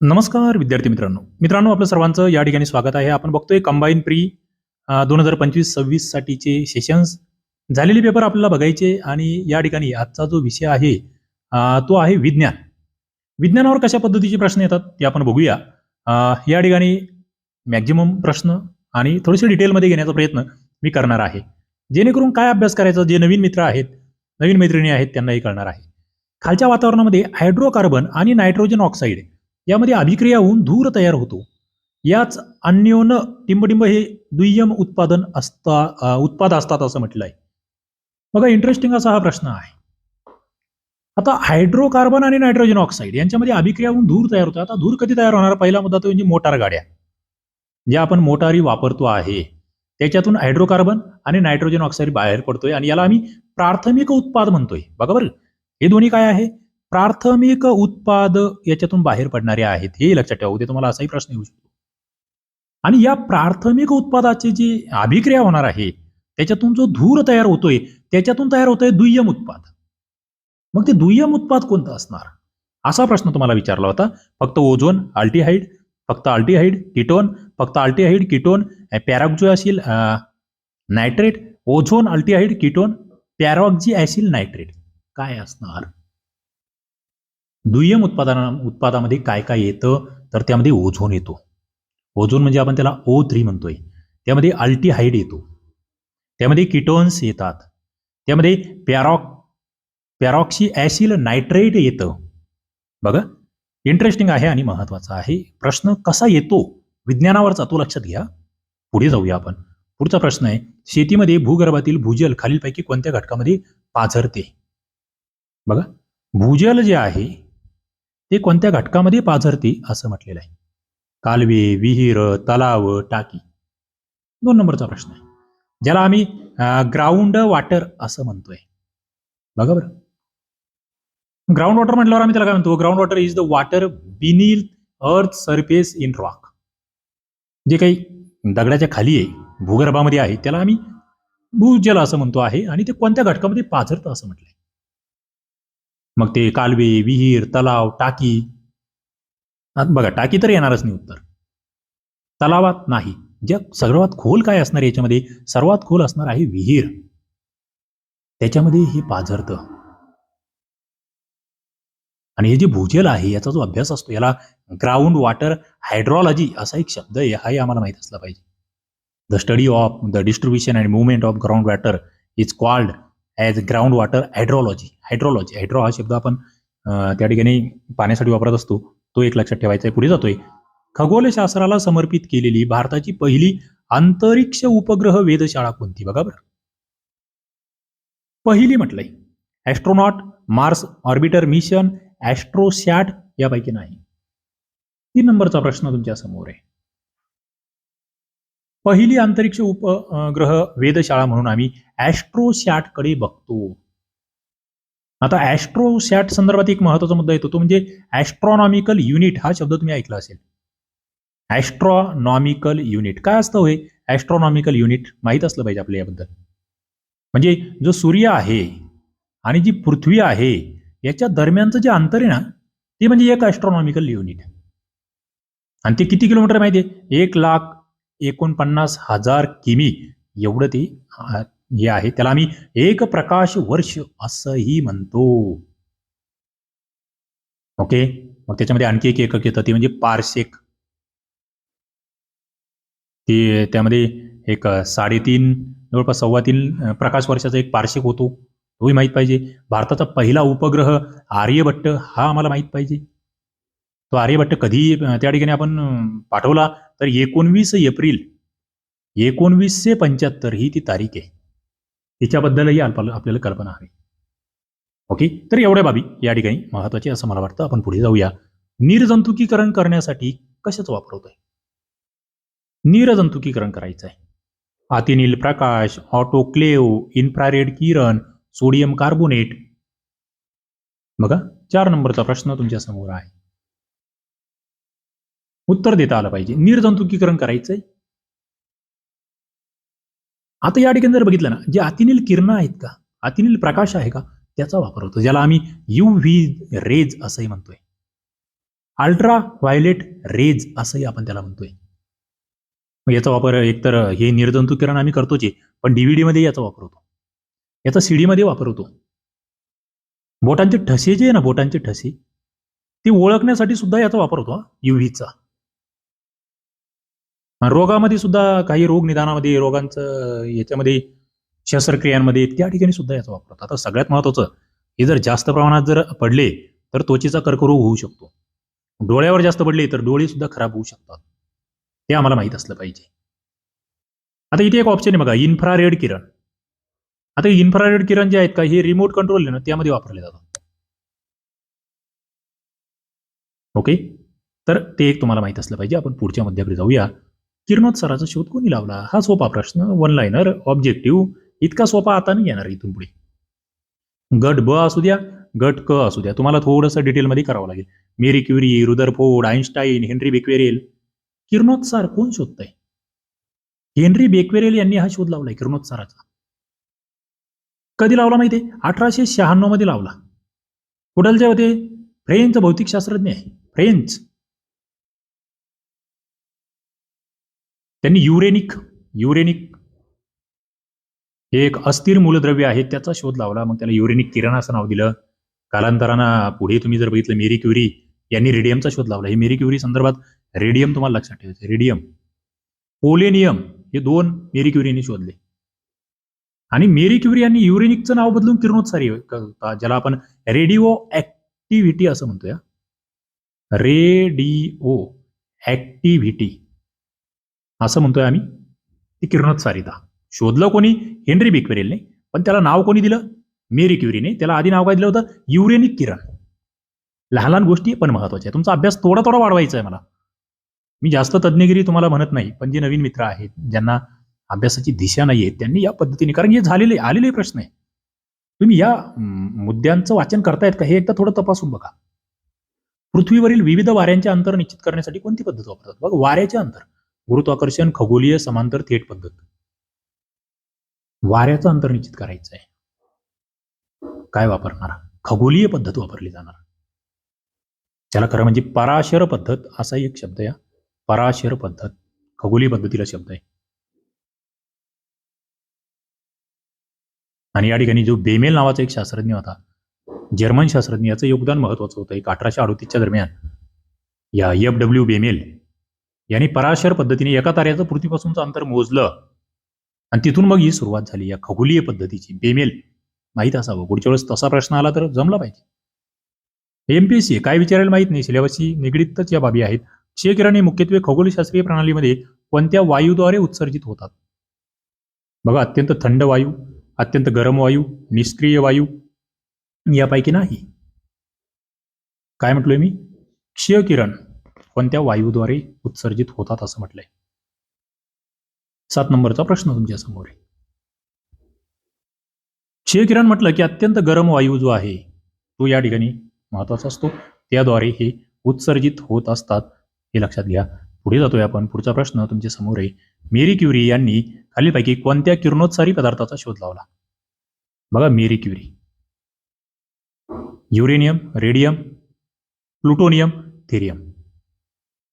नमस्कार विद्यार्थी मित्रांनो. मित्रांनो आपलं सर्वांचं या ठिकाणी स्वागत आहे. आपण बघतोय कंबाईन प्री दोन हजार पंचवीस सव्वीस साठीचे सेशन्स झालेले पेपर आपल्याला बघायचे आणि या ठिकाणी आजचा जो विषय आहे तो आहे विज्ञान. विज्ञानावर कशा पद्धतीचे प्रश्न येतात ते आपण बघूया. या ठिकाणी मॅक्झिमम प्रश्न आणि थोडेसे डिटेलमध्ये घेण्याचा प्रयत्न मी करणार आहे. जेणेकरून काय अभ्यास करायचा? जे नवीन मित्र आहेत नवीन मैत्रिणी आहेत त्यांनाही कळणार आहे. खालच्या वातावरणामध्ये हायड्रोकार्बन आणि नायट्रोजन ऑक्साईड यामध्ये अभिक्रिया होऊन धूर तयार होतो. याच अन्योन टिंबटिंब हे दुय्यम उत्पादन असता उत्पाद असतात असं म्हटलं आहे बघा इंटरेस्टिंग असा हा प्रश्न आहे. आता हायड्रोकार्बन आणि नायट्रोजन ऑक्साईड यांच्यामध्ये अभिक्रिया होऊन धूर तयार होतो. आता धूर कधी तयार होणार? पहिला मुद्दा तो म्हणजे मोटार गाड्या. ज्या आपण मोटारी वापरतो आहे त्याच्यातून हायड्रोकार्बन आणि नायट्रोजन ऑक्साईड बाहेर पडतोय आणि याला आम्ही प्राथमिक उत्पाद म्हणतोय. बघा बरं हे दोन्ही काय आहे? प्राथमिक उत्पाद याच्यातून बाहेर पडणारे आहेत हे लक्षात ठेवा. उद्या तुम्हाला असाही प्रश्न येऊ शकतो. आणि या प्राथमिक उत्पादाची जी अभिक्रिया होणार आहे त्याच्यातून जो धूर तयार होतोय त्याच्यातून तयार होतोय दुय्यम उत्पाद. मग ते दुय्यम उत्पाद कोणतं असणार? असा प्रश्न तुम्हाला विचारला होता. फक्त ओझोन अल्टीहाईड फक्त अल्टीहाईड किटोन फक्त aldehyde ketone peroxy acyl nitrate ozone aldehyde ketone peroxy acyl nitrate. काय असणार? दुय्यम उत्पादना उत्पादामध्ये काय काय येतं तर त्यामध्ये ओझोन येतो. ओझोन म्हणजे आपण त्याला ओ थ्री म्हणतोय. त्यामध्ये अल्टीहाईड येतो. त्यामध्ये किटोन्स येतात. त्यामध्ये पॅरॉक पॅरॉक्सी ॲसिल नायट्रेट येतं. बघा. इंटरेस्टिंग आहे आणि महत्त्वाचा आहे. प्रश्न कसा येतो? विज्ञानावरचा तो लक्षात घ्या. पुढे जाऊया आपण. पुढचा प्रश्न आहे शेतीमध्ये भूगर्भातील भूजल खालीलपैकी कोणत्या घटकामध्ये पाझरते? बघा. भूजल जे आहे ते कोणत्या घटकामध्ये पाझरते असं म्हटलेलं आहे? कालवे विहीर तलाव टाकी. दोन नंबरचा प्रश्न आहे. ज्याला आम्ही ग्राउंड वॉटर असं म्हणतोय. बघा बरं. ग्राउंड वॉटर म्हटल्यावर आम्ही त्याला काय म्हणतो? Ground water is the water beneath earth surface in rock जे काही दगडाच्या खाली आहे भूगर्भामध्ये आहे त्याला आम्ही भूजल असं म्हणतो आहे आणि ते कोणत्या घटकामध्ये पाझरतं असं म्हटलंय? मग ते कालवे विहीर तलाव टाकी. बघा टाकी तर येणारच नाही उत्तर. तलावात नाही. ज्या सर्वात खोल काय असणार याच्यामध्ये? सर्वात खोल असणार आहे विहीर. त्याच्यामध्ये हे पाझरतं. आणि हे जे भूजल आहे याचा जो अभ्यास असतो याला ग्राउंड वॉटर हायड्रॉलॉजी असा एक शब्द आहे हाही आम्हाला माहीत असला पाहिजे. The study of the distribution and movement of ground water is called as ground water hydrology hydrology hydro हा शब्द आपण त्या ठिकाणी पाण्यासाठी वापरत असतो. तो एक लक्षात ठेवायचा आहे पुढे जातोय. खगोलशास्त्राला समर्पित केलेली भारताची पहिली अंतरिक्ष उपग्रह वेधशाळा कोणती? बघा बरं. पहिली म्हटलंय. Astronaut Mars orbiter mission Astrosat यापैकी नाही. तीन नंबरचा प्रश्न तुमच्यासमोर आहे. पहिली अंतरिक्ष उपग्रह वेधशाळा म्हणून आम्ही ॲस्ट्रोसॅटकडे बघतो. आता ॲस्ट्रोसॅट संदर्भात एक महत्त्वाचा मुद्दा येतो. तो म्हणजे ॲस्ट्रॉनॉमिकल युनिट हा शब्द तुम्ही ऐकला असेल. ॲस्ट्रॉनॉमिकल युनिट काय असतं होय ॲस्ट्रॉनॉमिकल युनिट माहीत असलं पाहिजे आपल्या याबद्दल. म्हणजे जो सूर्य आहे आणि जी पृथ्वी आहे याच्या दरम्यानचं जे अंतर आहे ना ते म्हणजे एक ॲस्ट्रॉनॉमिकल युनिट आणि ते किती किलोमीटर माहिती आहे? एक लाख एकोणपन्नास हजार किमी. एवढं ते जे हे आहे. त्याला आम्ही एक प्रकाश वर्ष असंही म्हणतो. ओके? मग त्याच्यामध्ये आणखी एक एकक येतं. ते म्हणजे पारसेक ते त्यामध्ये एक साडेतीन जवळपास सव्वा तीन प्रकाश वर्षाचा एक पारसेक होतो. तोही माहीत पाहिजे. भारताचा पहिला उपग्रह आर्यभट्ट हा आम्हाला माहीत पाहिजे. तो आर्यभट्ट कधी त्या ठिकाणी आपण पाठवला? तर एकोणवीस एप्रिल एकोणवीसशे पंच्याहत्तर ही ती तारीख आहे. हिच्याबद्दलही आपल्याला आपल्याला कल्पना हवी ओके? तर एवढ्या बाबी या ठिकाणी महत्वाची असं मला वाटतं. आपण पुढे जाऊया. निर्जंतुकीकरण करण्यासाठी कशाचा वापर होतोय? निर्जंतुकीकरण करायचं आहे अतिनील प्रकाश ऑटोक्लेव इन्फ्रारेड किरण सोडियम कार्बोनेट. बघा चार नंबरचा प्रश्न तुमच्यासमोर आहे. उत्तर देता आलं पाहिजे. निर्जंतुकीकरण करायचंय. आता या ठिकाणी जर बघितलं ना जे अतिनील किरणं आहेत का? अतिनील प्रकाश आहे का? त्याचा वापर होतो. ज्याला आम्ही यू व्ही रेज असंही म्हणतोय. अल्ट्रा व्हायलेट रेज असंही आपण त्याला म्हणतोय. याचा वापर एकतर हे निर्जंतू किरण आम्ही करतोच पण डीव्हीडी मध्ये याचा वापर होतो. याचा सीडी मध्ये वापर होतो. बोटांचे ठसे जे आहे ना बोटांचे ठसे ते ओळखण्यासाठी सुद्धा याचा वापर होतो युव्हीचा रोगामध्ये सुद्धा काही रोग निदानामध्ये रोगांचं याच्यामध्ये शस्त्रक्रियांमध्ये त्या ठिकाणी सुद्धा याचा वापर होतो. आता सगळ्यात महत्वाचं हे जर जास्त प्रमाणात जर पडले तर त्वचेचा कर्करोग होऊ शकतो. डोळ्यावर जास्त पडले तर डोळे सुद्धा खराब होऊ शकतात. हे आम्हाला माहीत असलं पाहिजे. आता इथे एक ऑप्शन आहे बघा इन्फ्रारेड किरण. आता इन्फ्रारेड किरण जे आहेत का हे रिमोट कंट्रोल आहे ना त्यामध्ये वापरले जातात. ओके तर ते एक तुम्हाला माहीत असलं पाहिजे. आपण पुढच्या मुद्द्याकडे जाऊया. किरणोत्सराचा शोध कोणी लावला? हा सोपा प्रश्न वन लाईनर ऑब्जेक्टिव्ह इतका सोपा आता नाही येणार इथून पुढे. गट ब असू द्या गट क असू द्या. तुम्हाला थोडंसं डिटेलमध्ये करावं लागेल. Marie Curie Rutherford Einstein Henri Becquerel. किरणोत्सार कोण शोधतंय? हेनरी बेक्वेरेल यांनी हा शोध लावलाय किरणोत्साराचा. कधी लावला माहितीये? अठराशे शहाण्णवमध्ये लावला. कुठलचे होते? फ्रेंच भौतिकशास्त्रज्ञ आहे. फ्रेंच. त्यांनी युरेनिक युरेनिक हे एक अस्थिर मूलद्रव्य आहे त्याचा शोध लावला. मग त्याला युरेनिक किरण असं नाव दिलं. कालांतरानं पुढे तुम्ही जर बघितलं मेरी क्युरी यांनी रेडियमचा शोध लावला. हे मेरी क्युरी संदर्भात रेडियम तुम्हाला लक्षात ठेवायचं रेडियम पोलेनियम हे दोन मेरी क्युरीने शोधले. आणि मेरी क्युरी यांनी युरेनिकचं नाव बदलून किरणोत्सारी क- ज्याला आपण रेडिओ ऍक्टिव्हिटी असं म्हणतोय. रेडिओ ऍक्टिव्हिटी असं म्हणतोय आम्ही. ती किरणोत्सारिता. शोधलं कोणी? हेनरी बिक्वेरेलने. पण त्याला नाव कोणी दिलं? मेरी क्युरीने. त्याला आधी नाव काय दिलं होतं? युरेनिक किरण. लहान लहान गोष्टी पण महत्त्वाच्या तुमचा अभ्यास थोडा थोडा वाढवायचा आहे मला. मी जास्त तज्ञगिरी तुम्हाला म्हणत नाही पण जे नवीन मित्र आहेत ज्यांना अभ्यासाची दिशा नाही आहे त्यांनी या पद्धतीने कारण हे झालेले आलेले प्रश्न आहे तुम्ही या मुद्द्यांचं वाचन करतायत का? हे एकदा थोडं तपासून बघा. पृथ्वीवरील विविध वाऱ्यांचे अंतर निश्चित करण्यासाठी कोणती पद्धत वापरतात? बघ वाऱ्याचे अंतर. गुरुत्वाकर्षण खगोलीय समांतर थेट पद्धत. वाऱ्याचं अंतर निश्चित करायचं आहे. काय वापरणार? खगोलीय पद्धत वापरली जाणार. त्याला खरं म्हणजे पराशर पद्धत असा एक शब्द या. पराशर पद्धत. खगोलीय पद्धतीला शब्द आहे. आणि या ठिकाणी जो बेमेल नावाचा एक शास्त्रज्ञ होता जर्मन शास्त्रज्ञ याचं योगदान महत्वाचं होतं. एक अठराशे अडोतीसच्या दरम्यान या एफ डब्ल्यू बेमेल यांनी पराशर पद्धतीने एका ताऱ्याचं पृथ्वीपासूनचं अंतर मोजलं. आणि तिथून मग ही सुरुवात झाली. या खगोलीय पद्धतीची. बेमेल. माहीत असावं. पुढच्या वेळेस तसा प्रश्न आला तर जमला पाहिजे. एमपीएससी काय विचारायला माहीत नाही. सिलेबसशी निगडीतच या बाबी आहेत. क्षयकिरण हे मुख्यत्वे खगोलशास्त्रीय प्रणालीमध्ये कोणत्या वायूद्वारे उत्सर्जित होतात? बघा अत्यंत थंड वायू अत्यंत गरम वायू निष्क्रिय वायू यापैकी नाही. काय म्हटलोय मी? क्षयकिरण कोणत्या वायूद्वारे उत्सर्जित होतात असं म्हटलंय. सात नंबरचा प्रश्न तुमच्यासमोर आहे क्षयकिरण म्हटलं की अत्यंत गरम वायू जो आहे तो या ठिकाणी महत्त्वाचा असतो. त्याद्वारे हे उत्सर्जित होत असतात. हे लक्षात घ्या. पुढे जातोय आपण. पुढचा प्रश्न तुमच्यासमोर आहे. मेरी क्युरी यांनी खालीलपैकी कोणत्या किरणोत्सारी पदार्थाचा शोध लावला? बघा Marie Curie. Uranium radium plutonium thorium.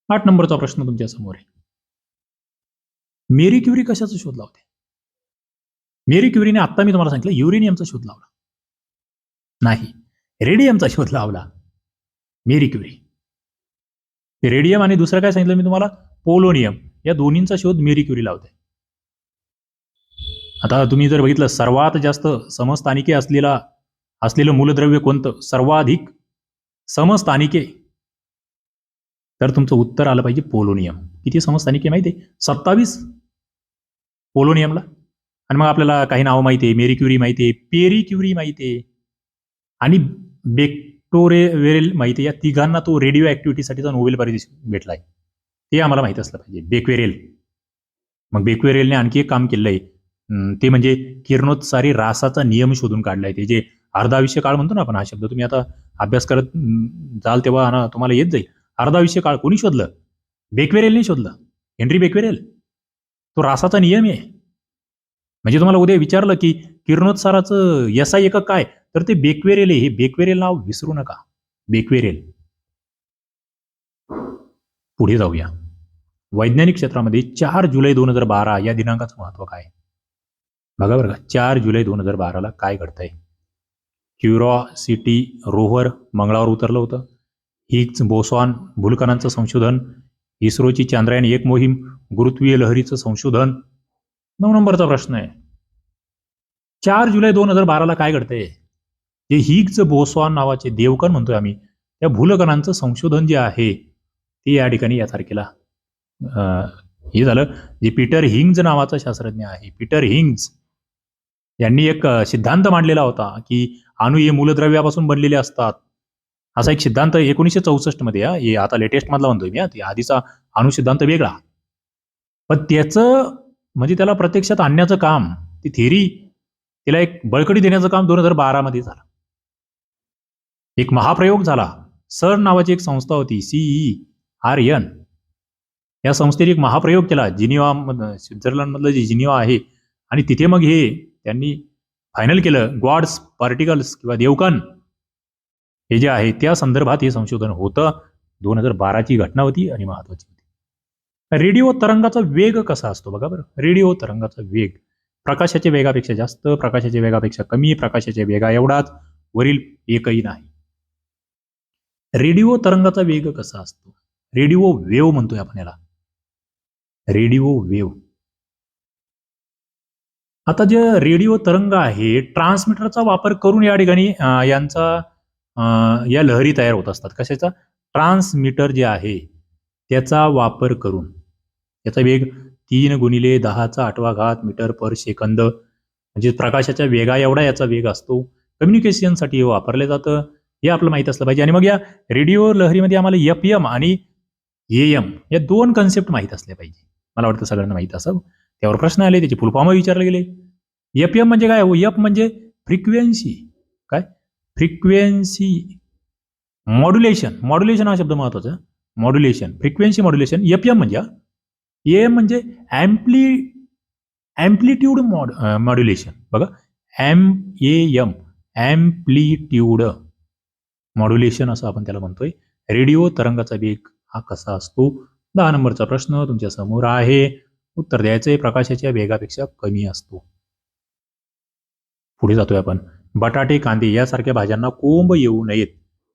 आठ नंबरचा प्रश्न तुमच्यासमोर आहे. मेरी क्युरी कशाचा शोध लावते? मेरी क्युरीने आत्ता मी तुम्हाला सांगितलं युरेनियमचा शोध लावला. नाही रेडियमचा शोध लावला. Marie Curie. रेडियम आणि दुसरं काय सांगितलं मी तुम्हाला? पोलोनियम. या दोन्हींचा शोध मेरी क्युरी लावते. आता तुम्ही जर बघितलं सर्वात जास्त समस्थानिके असलेला असलेलं मूलद्रव्य कोणतं? सर्वाधिक समस्थानिके तर तुमचं उत्तर आलं पाहिजे पोलोनियम. किती समस्थानिके माहिती आहे? सत्तावीस पोलोनियमला. आणि मग आपल्याला काही नावं माहिती आहे. मेरी क्युरी माहिती आहे. पेरी क्युरी माहिती आहे. आणि बेक्टोरे वेरेल माहिती आहे. या तिघांना तो रेडिओ ऍक्टिव्हिटीसाठीचा नोबेल पारितोषिक भेटलाय. ते आम्हाला माहीत असलं पाहिजे. बेक्वेरेल. मग बेक्वेरेलने आणखी एक काम केलं आहे ते म्हणजे किरणोत्सारी रासाचा नियम शोधून काढलाय. ते जे अर्धाविष्य काळ म्हणतो ना आपण हा शब्द तुम्ही आता अभ्यास करत जाल तेव्हा ना तुम्हाला येत जाईल. अर्धाविषय काळ कोणी शोधलं? बेकवेरेलने शोधलं. Henri Becquerel. तो रासाचा नियम आहे. म्हणजे तुम्हाला उद्या विचारलं की किरणोत्साराचं यसा एकक काय? तर ते बेकवेरेल हे बेकवेरेल नाव विसरू नका. बेकवेरेल. पुढे जाऊया. वैज्ञानिक क्षेत्रामध्ये चार जुलै दोन हजार बारा या दिनांकाचं महत्त्व काय? बघा बरं का. चार जुलै दोन हजार बाराला काय घडतंय? क्युरॉसिटी रोव्हर मंगळावर उतरलं होतं. हिग्स बोसॉन भूलकणांचं संशोधन इस्रोची चांद्रयान एक मोहीम गुरुत्वीय लहरीचं संशोधन. नऊ नंबरचा प्रश्न आहे. चार जुलै दोन हजार बाराला काय घडतंय? जे हिग्ज बोसॉन नावाचे देवकण म्हणतोय आम्ही त्या भूलकणांचं संशोधन जे आहे ते या ठिकाणी या तारखेला अं, हे झालं. जे पीटर हिंग्ज नावाचा शास्त्रज्ञ आहे पीटर हिंग्ज यांनी एक सिद्धांत मांडलेला होता की अणु हे मूलद्रव्यापासून बनलेले असतात. असा एक सिद्धांत एकोणीसशे चौसष्टमध्ये हे आता लेटेस्ट मधला म्हणतोय मी ते आधीचा अणु सिद्धांत वेगळा. पण त्याचं म्हणजे त्याला प्रत्यक्षात आणण्याचं काम ती थेरी तिला एक बळकटी देण्याचं काम दोन हजार बारा मध्ये झालं. एक महाप्रयोग झाला. सर नावाची एक संस्था होती सीई आर एन या संस्थेने एक महाप्रयोग केला जिनिवा स्वित्झर्लंड मधलं जे जिनिवा आहे आणि तिथे मग हे त्यांनी फायनल केलं गॉड्स पार्टिकल्स किंवा देवकण. हे जे आहे त्या संदर्भात हे संशोधन होतं. दोन हजार बाराची घटना होती आणि महत्वाची होती. रेडिओ तरंगाचा वेग कसा असतो बघा बरं. रेडिओ तरंगाचा वेग. प्रकाशाच्या वेगापेक्षा जास्त प्रकाशाच्या वेगापेक्षा कमी प्रकाशाच्या वेगा एवढाच वरील एकही नाही. रेडिओ तरंगाचा वेग कसा असतो? रेडिओ वेव म्हणतोय आपण याला. रेडिओ वेव आता जे रेडिओ तरंग आहे ट्रान्समीटरचा वापर करून या ठिकाणी यांचा या लहरी तयार होत असतात. कशाचा? ट्रान्समीटर जे आहे त्याचा वापर करून. याचा वेग तीन गुणिले दहाचा आठवा घात मीटर पर सेकंद. म्हणजे प्रकाशाच्या वेगा एवढा याचा वेग असतो. कम्युनिकेशनसाठी हे वापरलं जातं. हे आपलं माहीत असलं पाहिजे. आणि मग या रेडिओ लहरीमध्ये आम्हाला एफ एम आणि ए एम या दोन कन्सेप्ट माहीत असल्या पाहिजे. मला वाटतं सगळ्यांना माहीत असं त्यावर प्रश्न आले त्याचे फुलफॉर्म विचारले गेले. एफ एम म्हणजे काय? एफ म्हणजे फ्रिक्वेन्सी काय? फ्रिक्वेन्सी मॉड्युलेशन मॉड्युलेशन हा शब्द महत्त्वाचा आहे. Modulation frequency modulation F M म्हणजे एम म्हणजे ॲम्प्ली ॲम्प्लिट्यूड मॉड मॉड्युलेशन. बघा M A M amplitude modulation असं आपण त्याला म्हणतोय. रेडिओ तरंगाचा वेग हा कसा असतो? दहा नंबरचा प्रश्न तुमच्यासमोर आहे. उत्तर द्यायचंय प्रकाशाच्या वेगापेक्षा कमी असतो. पुढे जातोय आपण. बटाटे कांदे यासारख्या भाज्यांना कोंब येऊ नयेत.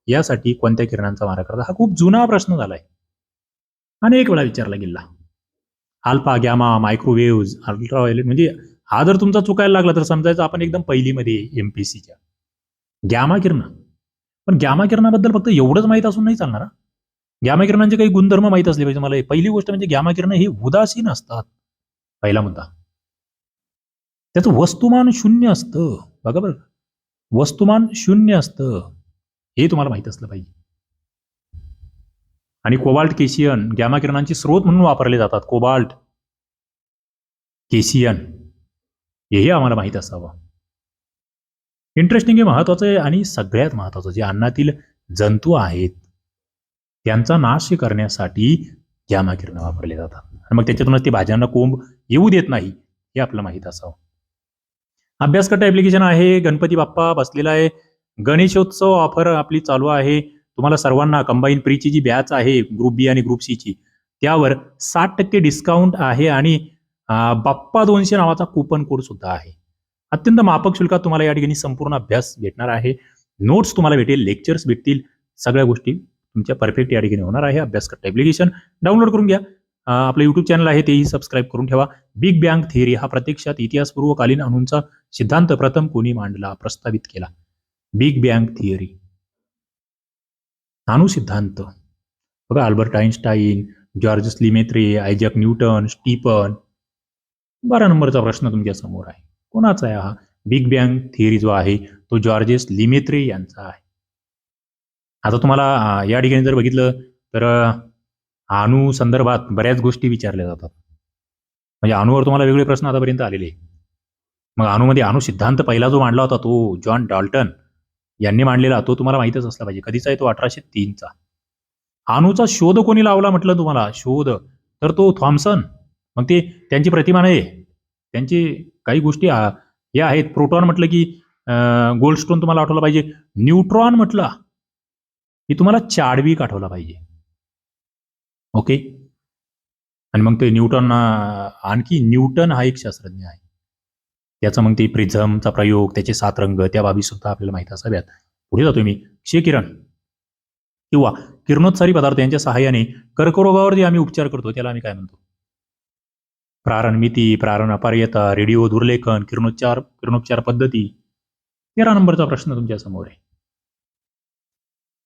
यासाठी कोणत्या किरणांचा मारा करता हा खूप जुना प्रश्न झालाय. अनेक वेळा विचारला गेला. अल्फा गॅमा मायक्रोवेव्ह अल्ट्राव्हायलेट म्हणजे हा जर तुमचा चुकायला लागला तर समजायचं आपण एकदम पहिलीमध्ये एमपीसीच्या गॅमा किरण. पण गॅमा किरणाबद्दल फक्त एवढंच माहीत असून नाही चालणार गॅमा किरणांचे काही गुणधर्म माहीत असले पाहिजे मला. पहिली गोष्ट म्हणजे गॅमा किरण हे उदासीन असतात. पहिला मुद्दा. त्याचं वस्तुमान शून्य असतं. बघा बरं. वस्तुमान शून्य असतं. हे तुम्हाला माहीत असलं पाहिजे. आणि कोबाल्ट केशियन गॅमा किरणांचे स्रोत म्हणून वापरले जातात कोबाल्ट केशियन हेही आम्हाला माहीत असावं. इंटरेस्टिंग हे महत्वाचं आहे आणि सगळ्यात महत्वाचं जे अन्नातील जंतू आहेत त्यांचा नाश करण्यासाठी गॅमा किरण वापरले जातात. आणि मग त्याच्यातूनच ते भाज्यांना कोंब येऊ देत नाही हे आपलं माहीत असावं. अभ्यासकट ॲप्लिकेशन आहे गणपती बाप्पा बसलेला आहे. गणेशोत्सव ऑफर आपली चालू आहे. तुम्हाला सर्वांना कंबाईन प्रीची जी बॅच आहे ग्रुप बी आणि ग्रुप सीची त्यावर साठ टक्के डिस्काउंट आहे आणि बाप्पा दोनशे नावाचा कुपन कोड सुद्धा आहे. अत्यंत मापक शुल्कात तुम्हाला या ठिकाणी संपूर्ण अभ्यास भेटणार आहे. नोट्स तुम्हाला भेटेल लेक्चर्स भेटतील. सगळ्या गोष्टी तुमच्या परफेक्ट या ठिकाणी होणार आहे. अभ्यासकट ॲप्लिकेशन डाउनलोड करून घ्या. आपलं युट्यूब चॅनल आहे तेही सबस्क्राईब करून ठेवा. बिग बँग थिअरी हा प्रत्यक्षात इतिहासपूर्वकालीन अणूंचा सिद्धांत प्रथम कोणी मांडला प्रस्तावित केला. बिग बँग थिअरी अणु सिद्धांत. बघा Albert Einstein George Lemaitre Isaac Newton Stephen बारा नंबरचा प्रश्न तुमच्यासमोर आहे. कोणाचा आहे हा? बिग बँग थिअरी जो आहे तो जॉर्जेस लिमेत्रे यांचा आहे. आता तुम्हाला या ठिकाणी जर बघितलं तर अं, संदर्भात बऱ्याच गोष्टी विचारल्या जातात. म्हणजे अणूवर तुम्हाला वेगळे प्रश्न आतापर्यंत आलेले मग अणूमध्ये अणु सिद्धांत पहिला जो मांडला होता तो जॉन डॉल्टन यांनी मांडलेला तो तुम्हाला माहितच असला पाहिजे. कधीचा आहे तो? अठराशे तीनचा. अणूचा शोध कोणी लावला म्हटलं तुम्हाला? शोध. तर तो थॉम्सन. मग ते त्यांची प्रतिमा नाही. त्यांची काही गोष्टी या आहेत. प्रोटॉन म्हटलं की गोल्डस्टोन तुम्हाला आठवला पाहिजे. न्यूट्रॉन म्हटला की तुम्हाला चाडवीक आठवला पाहिजे. ओके? आणि मग ते न्यूटन आणखी न्यूटन हा एक शास्त्रज्ञ आहे. त्याचा मग ते प्रिझमचा प्रयोग त्याचे सात रंग त्या बाबी सुद्धा आपल्याला माहीत असाव्यात. पुढे जातोय मी. क्षयकिरण. किंवा किरणोत्सारी पदार्थ यांच्या सहाय्याने कर्करोगावर जे आम्ही उपचार करतो त्याला आम्ही काय म्हणतो? प्रारणमिती प्रारण अपार्यता रेडिओ दुर्लेखन किरणोच्चार किरणोपचार पद्धती. तेरा नंबरचा प्रश्न तुमच्यासमोर आहे.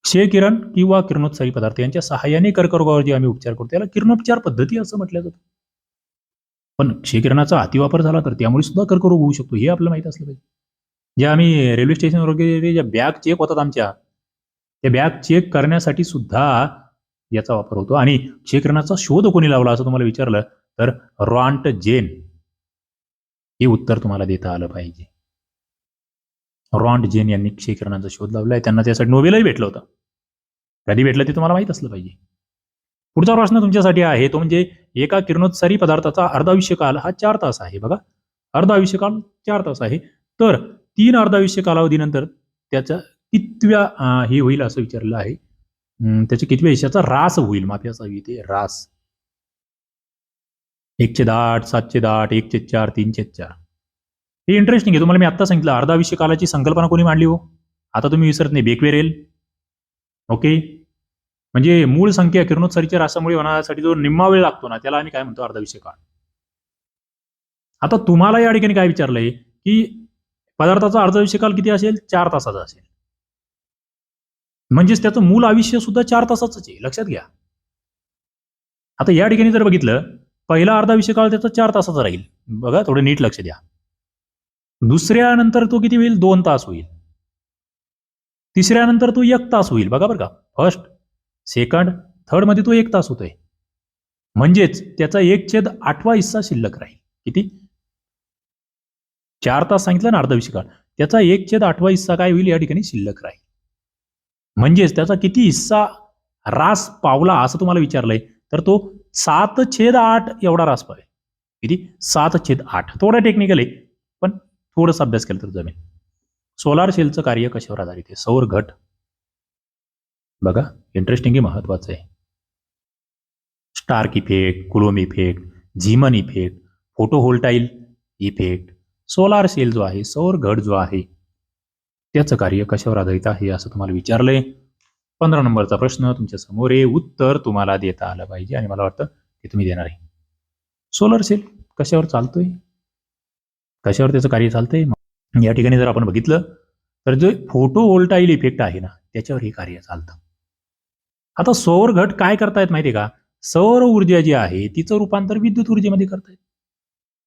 क्षय किरण किंवा किरणोत्सारी पदार्थ यांच्या सहाय्याने कर्करोगावर जे आम्ही उपचार करतो त्याला किरणोपचार पद्धती असं म्हटलं जातं. पण क्षयकिरणाचा अतिवापर झाला तर त्यामुळे सुद्धा कर्करोग होऊ शकतो हे आपल्याला माहीत असलं पाहिजे. जे आम्ही रेल्वे स्टेशनवर वगैरे ज्या बॅग चेक होतात आमच्या त्या बॅग चेक करण्यासाठी सुद्धा याचा वापर होतो. आणि क्षयकिरणाचा शोध कोणी लावला असं तुम्हाला विचारलं तर रॉन्ट जेन हे उत्तर तुम्हाला देता आलं पाहिजे. रॉन्ड जेन यांनी क्षयकिरणांचा शोध लावलाय. त्यांना त्यासाठी नोबेलही भेटलं होतं. कधी भेटलं ते तुम्हाला माहीत असलं पाहिजे. पुढचा प्रश्न तुमच्यासाठी आहे तो म्हणजे एका किरणोत्सारी पदार्थाचा अर्धायुष्य काल हा चार तास आहे बघा. अर्धायुष्य काल चार तास आहे. तर तीन अर्धायुष्य कालावधीनंतर त्याचा कितव्या हे होईल असं विचारलं आहे. त्याच्या कितव्या हिश्याचा रास होईल? माफी असावी ते रास. एकशे आठ सातशे आठ एकशे चार तीनशे चार. हे इंटरेस्टिंग आहे. तुम्हाला मी आत्ता सांगितलं अर्धाविष्य कालाची संकल्पना कोणी मांडली हो? आता तुम्ही विसरत नाही बेकवेरेल ओके म्हणजे मूळ संख्या किरणोत्सरीच्या रासामुळे होण्यासाठी जो निम्मा वेळ लागतो ना त्याला आम्ही काय म्हणतो? अर्धाविष्य काळ आता तुम्हाला या ठिकाणी काय विचारलंय? की पदार्थाचा अर्धाविष्य काल किती असेल? चार तासाचा असेल. म्हणजेच त्याचं मूल आयुष्य सुद्धा चार तासाच आहे. लक्षात घ्या. आता या ठिकाणी जर बघितलं पहिला अर्धाविष्य काळ त्याचा चार तासाचा राहील. बघा थोडं नीट लक्ष द्या. दुसऱ्यानंतर तो किती होईल? दोन तास होईल. तिसऱ्यानंतर तो एक तास होईल. बघा बरं का. फर्स्ट सेकंड थर्डमध्ये तो एक तास होतोय. म्हणजेच त्याचा एक छेद आठवा हिस्सा शिल्लक राहील. किती? चार तास सांगितलं ना अर्धाविष्य काळ. त्याचा एक छेद आठवा हिस्सा काय होईल? या ठिकाणी शिल्लक राहील. म्हणजेच त्याचा किती हिस्सा रास पावला असं तुम्हाला विचारलंय तर तो सात छेद आठ एवढा रास पावेल. किती? सात छेद आठ. थोडा टेक्निकल आहे. थोडंसं अभ्यास केला तर जमेल. सोलार सेलचं कार्य कशावर आधारित आहे? सौर घट. बघा इंटरेस्टिंग महत्वाचं आहे. Stark effect Coulomb effect Zeeman effect photovoltaic effect solar cell जो आहे सौर घट जो आहे त्याचं कार्य कशावर आधारित आहे असं तुम्हाला विचारलंय? पंधरा नंबरचा प्रश्न तुमच्यासमोर आहे. उत्तर तुम्हाला देता आलं पाहिजे आणि मला वाटतं ते तुम्ही देणार आहे. सोलर सेल कशावर चालतोय? कशावर त्याचं कार्य चालतंय? या ठिकाणी जर आपण बघितलं तर जो फोटो वोल्टाईल इफेक्ट आहे ना त्याच्यावर हे कार्य चालतं. आता सौर घट काय करतायत माहितीये का? सौर ऊर्जा जी आहे तिचं रूपांतर विद्युत ऊर्जेमध्ये करतायत.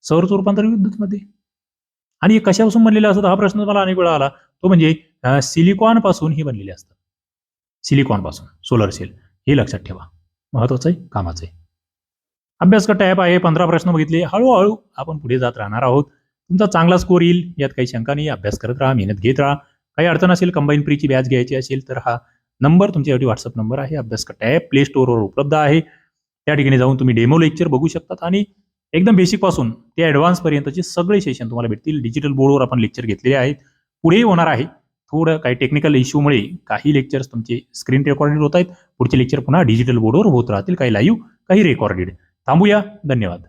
सौरचं रूपांतर विद्युतमध्ये. आणि हे कशापासून बनलेलं असतं? हा प्रश्न मला अनेक वेळा आला. तो म्हणजे सिलिकॉनपासून हे बनलेले असतं. सिलिकॉनपासून सोलर सेल. हे लक्षात ठेवा. महत्वाचं आहे कामाचं आहे. अभ्यास का टॅप आहे पंधरा प्रश्न बघितले. हळूहळू आपण पुढे जात राहणार आहोत. तुमचा चांगला स्कोर येईल यात काही शंका नाही. अभ्यास करत राहा मेहनत घेत राहा. काही अडचण असेल कंबाईन प्रीची बॅच घ्यायची असेल तर हा नंबर तुमच्यासाठी व्हॉट्सअप नंबर आहे. अभ्यास करता ॲप प्ले स्टोअरवर उपलब्ध आहे. त्या ठिकाणी जाऊन तुम्ही डेमो लेक्चर बघू शकतात आणि एकदम बेसिकपासून ते ॲडव्हान्सपर्यंतचे सगळे सेशन तुम्हाला भेटतील. डिजिटल बोर्डवर आपण लेक्चर घेतलेले आहेत. पुढेही होणार आहे. थोडं काही टेक्निकल इश्यूमुळे काही लेक्चर्स तुमचे स्क्रीन रेकॉर्डेड होत आहेत. पुढचे लेक्चर पुन्हा डिजिटल बोर्डवर होत राहतील. काही लाईव्ह काही रेकॉर्डेड थांबूया. धन्यवाद.